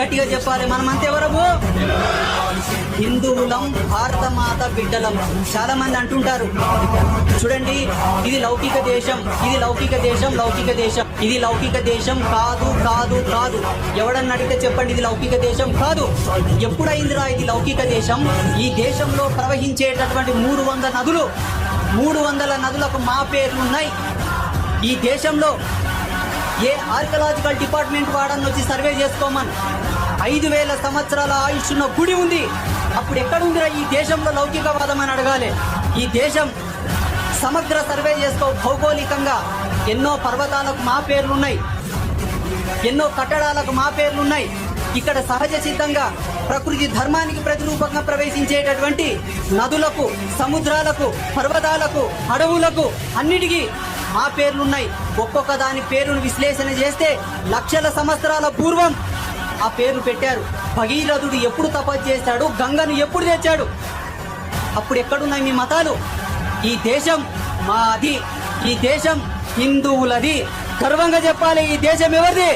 గట్టిగా చెప్పాలి మనం ఎవరము? హిందువులం భారత మాత బిడ్డలం. చాలా మంది అంటుంటారు చూడండి ఇది లౌకిక దేశం ఇది లౌకిక దేశం లౌకిక దేశం ఇది లౌకిక దేశం కాదు కాదు కాదు. ఎవడన్నా అడిగితే చెప్పండి ఇది లౌకిక దేశం కాదు. ఎప్పుడైందిరా ఇది లౌకిక దేశం? ఈ దేశంలో ప్రవహించేటటువంటి మూడు వందల నదులు మూడు వందల నదులకు మా పేర్లు ఉన్నాయి ఈ దేశంలో ఏ ఆర్కలాజికల్ డిపార్ట్మెంట్ వాడని వచ్చి సర్వే చేసుకోమని? ఐదు వేల సంవత్సరాల ఆయుష్ ఉన్న గుడి ఉంది. అప్పుడు ఎక్కడుందిరా ఈ దేశంలో లౌకికవాదం అని అడగాలి. ఈ దేశం సమగ్ర సర్వే చేసుకో భౌగోళికంగా. ఎన్నో పర్వతాలకు మా పేర్లున్నాయి. ఎన్నో కట్టడాలకు మా పేర్లున్నాయి. ఇక్కడ సహజ సిద్ధంగా ప్రకృతి ధర్మానికి ప్రతిరూపంగా ప్రవేశించేటటువంటి నదులకు సముద్రాలకు పర్వతాలకు అడవులకు అన్నిటికీ మా పేర్లున్నాయి. ఒక్కొక్క దాని పేరును విశ్లేషణ చేస్తే లక్షల సంవత్సరాల పూర్వం ఆ పేరు పెట్టారు. భగీరథుడు ఎప్పుడు తపస్సు చేశాడు గంగను ఎప్పుడు తెచ్చాడు అప్పుడు ఎక్కడున్నాయి మీ మతాలు? ఈ దేశం మాది. ఈ దేశం హిందువులది. గర్వంగా చెప్పాలి ఈ దేశం ఎవరిది?